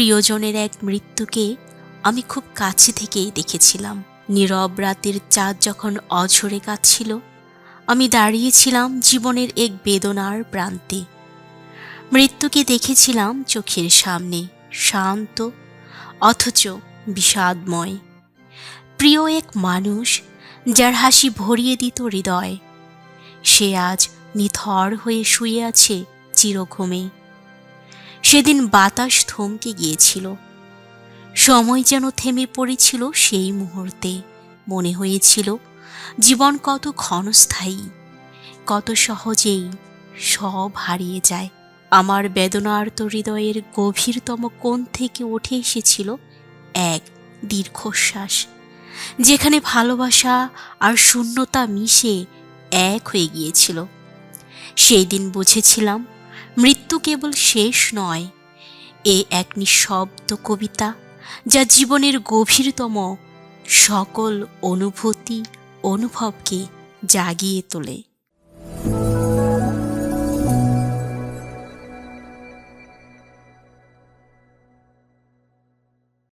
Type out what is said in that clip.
প্রিয়জনের এক মৃত্যুকে আমি খুব কাছে থেকেই দেখেছিলাম। নীরব রাতের চাঁদ যখন অঝরে কাঁদছিল, আমি দাঁড়িয়েছিলাম জীবনের এক বেদনার প্রান্তে। মৃত্যুকে দেখেছিলাম চোখের সামনে, শান্ত, অথচ বিষাদময়। প্রিয় এক মানুষ যার হাসি ভরিয়ে দিত হৃদয়, সে আজ নিথর হয়ে শুয়ে আছে চিরঘুমে। সেদিন বাতাস থমকে গিয়েছিল। সময় যেন থেমে পড়েছিল সেই মুহূর্তে। মনে হয়েছিল, জীবন কত ক্ষণস্থায়ী, কত সহজেই সব হারিয়ে যায়। আমার বেদনার্ত হৃদয়ের গভীরতম কোণ থেকে উঠে এসেছিল এক দীর্ঘশ্বাস, যেখানে ভালোবাসা আর শূন্যতা মিশে এক হয়ে গিয়েছিল। সেই দিন বুঝেছিলাম মৃত্যু কেবল শেষ নয়। এ এক নিঃশব্দ কবিতা যা জীবনের গভীরতম সকল অনুভূতি, অনুভবকে জাগিয়ে তোলে।